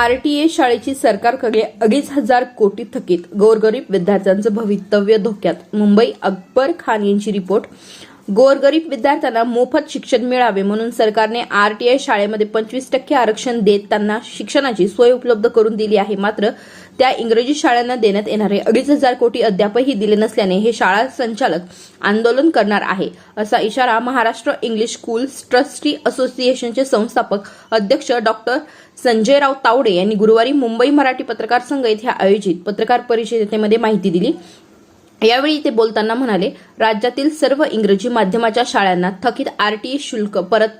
R T A शाळेची सरकारकडे अडीच हजार कोटी थकीत गोरगरीब विद्यार्थ्यांचं भवितव्य धोक्यात. मुंबई अकबर खान यांची रिपोर्ट. गोरगरीब विद्यार्थ्यांना मोफत शिक्षण मिळावे म्हणून सरकारने आर टी आय शाळेमध्ये पंचवीस टक्के आरक्षण देत त्यांना शिक्षणाची सोय उपलब्ध करून दिली आहे. मात्र त्या इंग्रजी शाळांना देण्यात येणारे अडीच हजार कोटी अद्यापही दिले नसल्याने हे शाळा संचालक आंदोलन करणार आहे असा इशारा महाराष्ट्र इंग्लिश स्कूल्स ट्रस्टी असोसिएशनचे संस्थापक अध्यक्ष डॉक्टर संजयराव तावडे यांनी गुरुवारी मुंबई मराठी पत्रकार संघ येथे आयोजित पत्रकार परिषदेमध्ये माहिती दिली. यावेळी ते बोलताना म्हणाले राज्यातील सर्व इंग्रजी माध्यमाच्या शाळांना थकीत आरटीई शुल्क परत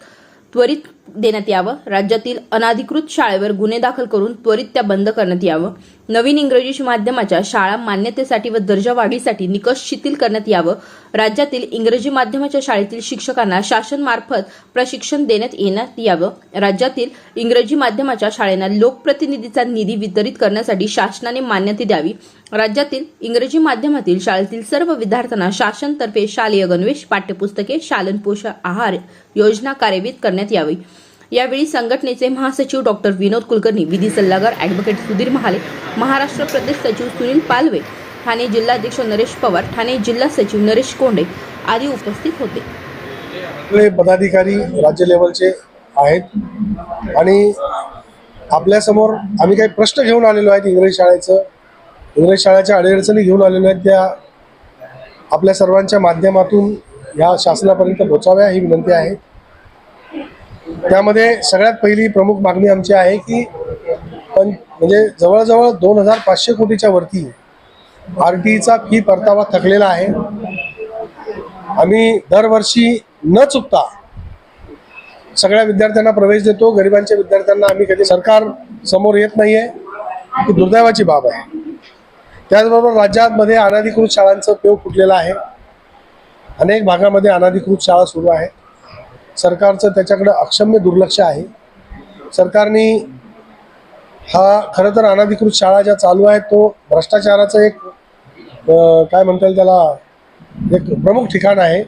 त्वरित देण्यात यावं. राज्यातील अनाधिकृत शाळेवर गुन्हे दाखल करून त्वरित त्या बंद करण्यात यावं. नवीन इंग्रजी माध्यमाच्या शाळा मान्यतेसाठी व दर्जा वाढीसाठी निकष शिथिल करण्यात यावं. राज्यातील इंग्रजी माध्यमाच्या शाळेतील शिक्षकांना शासनमार्फत प्रशिक्षण देण्यात येण्यात यावं. राज्यातील इंग्रजी माध्यमाच्या शाळेंना लोकप्रतिनिधीचा निधी वितरित करण्यासाठी शासनाने मान्यता द्यावी. राज्यातील इंग्रजी माध्यमातील शाळेतील सर्व विद्यार्थ्यांना शासनतर्फे शालेय गणवेश पाठ्यपुस्तके शालन पोषण आहार योजना कार्यान्वित करण्यात यावी. यावेळी संघटनेचे महासचिव डॉक्टर विनोद कुलकर्णी विधी सल्लागार ॲडव्होकेट सुधीर महाले महाराष्ट्र प्रदेश सचिव सुनील पालवे ठाणे जिल्हाध्यक्ष नरेश पवार ठाणे जिल्हा सचिव नरेश कोंडे आदी उपस्थित होते. पदाधिकारी राज्य लेवलचे आहेत आणि आपल्यासमोर आम्ही काही प्रश्न घेऊन आलेलो आहेत इंग्रजी शाळेचं. इंग्रजी शाळेच्या अडीअडचणी घेऊन आलेलो आहेत त्या आपल्या सर्वांच्या माध्यमातून ह्या शासनापर्यंत पोचाव्या ही विनंती आहे. त्यामध्ये सगळ्यात पहिली प्रमुख मागणी आमची आहे की पण म्हणजे जवळजवळ दोन हजार पाचशे कोटीच्या वरती आर टीचा फी परतावा थकलेला आहे. आम्ही दरवर्षी न चुकता सगळ्या विद्यार्थ्यांना प्रवेश देतो. गरिबांच्या विद्यार्थ्यांना आम्ही कधी सरकार समोर येत नाहीये. ही दुर्दैवाची बाब आहे. त्याचबरोबर राज्यामध्ये अनाधिकृत शाळांचं पेव फुटलेलं आहे. अनेक भागामध्ये अनाधिकृत शाळा सुरू आहे सरकारचं त्याच्याकडे अक्षम्य दुर्लक्ष आहे. सरकारने हा खरं तर अनाधिकृत शाळा ज्या चालू आहेत तो भ्रष्टाचाराचं एक काय म्हणता येईल त्याला एक प्रमुख ठिकाण आहे.